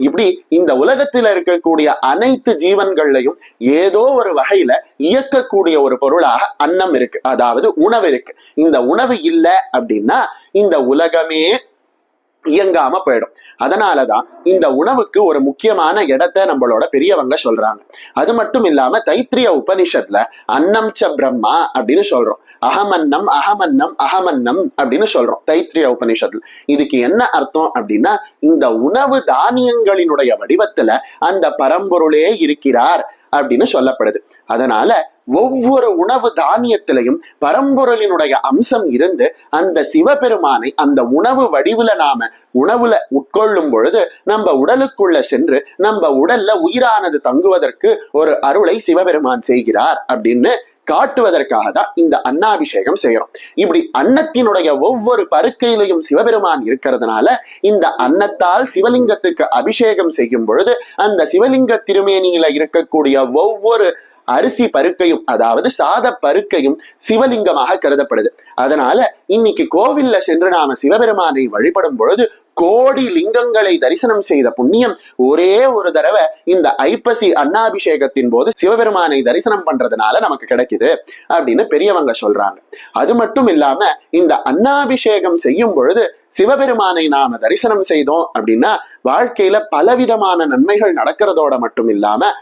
இப்படி இந்த உலகத்துல இருக்கக்கூடிய அனைத்து ஜீவன்கள்லையும் ஏதோ ஒரு வகையில இயக்கக்கூடிய ஒரு பொருளாக அன்னம் இருக்கு. அதாவது உணவு இருக்கு. இந்த உணவு இல்லை அப்படின்னா இந்த உலகமே இயங்காம போயிடும். அதனாலதான் இந்த உணவுக்கு ஒரு முக்கியமான இடத்தை நம்மளோட பெரியவங்க சொல்றாங்க. அது மட்டும் இல்லாம தைத்திரிய உபனிஷத்துல அன்னம் ச பிரம்மா அப்படின்னு சொல்றோம். அகமன்னம் அகமன்னம் அகமன்னம் அப்படின்னு சொல்றோம் தைத்திரிய உபனிஷத்துல. இதுக்கு என்ன அர்த்தம் அப்படின்னா இந்த உணவு தானியங்களினுடைய வடிவத்துல அந்த பரம்பொருளே இருக்கிறார் அப்படின்னு சொல்லப்படுது. அதனால ஒவ்வொரு உணவு தானியத்திலையும் பரம்பொருளினுடைய அம்சம் இருந்து அந்த சிவபெருமானை அந்த உணவு வடிவுல நாம உணவுல உட்கொள்ளும் பொழுது நம்ம உடலுக்குள்ள சென்று நம்ம உடல்ல உயிரானது தங்குவதற்கு ஒரு அருளை சிவபெருமான் செய்கிறார் அப்படின்னு காட்டுவதற்காக தான் இந்த அன்னாபிஷேகம் செய்யறோம். இப்படி அன்னத்தினுடைய ஒவ்வொரு பருக்கையிலையும் சிவபெருமான் இருக்கிறதுனால இந்த அன்னத்தால் சிவலிங்கத்துக்கு அபிஷேகம் செய்யும் பொழுது அந்த சிவலிங்க திருமேனியில இருக்கக்கூடிய ஒவ்வொரு அரிசி பருக்கையும் அதாவது சாத பருக்கையும் சிவலிங்கமாக கருதப்படுது. அதனால இன்னைக்கு கோவில்ல சென்று நாம சிவபெருமானை வழிபடும் பொழுது கோடி லிங்கங்களை தரிசனம் செய்த புண்ணியம் ஒரே ஒரு தடவை இந்த ஐப்பசி அன்னாபிஷேகத்தின் போது சிவபெருமானை தரிசனம் பண்றதுனால நமக்கு கிடைக்குது அப்படின்னு பெரியவங்க சொல்றாங்க. அது மட்டும் இல்லாம இந்த அன்னாபிஷேகம் செய்யும் பொழுது சிவபெருமானை நாம தரிசனம் செய்தோம் அப்படின்னா வாழ்க்கையில பலவிதமான நன்மைகள் நடக்கிறதோட மட்டும் இல்லாம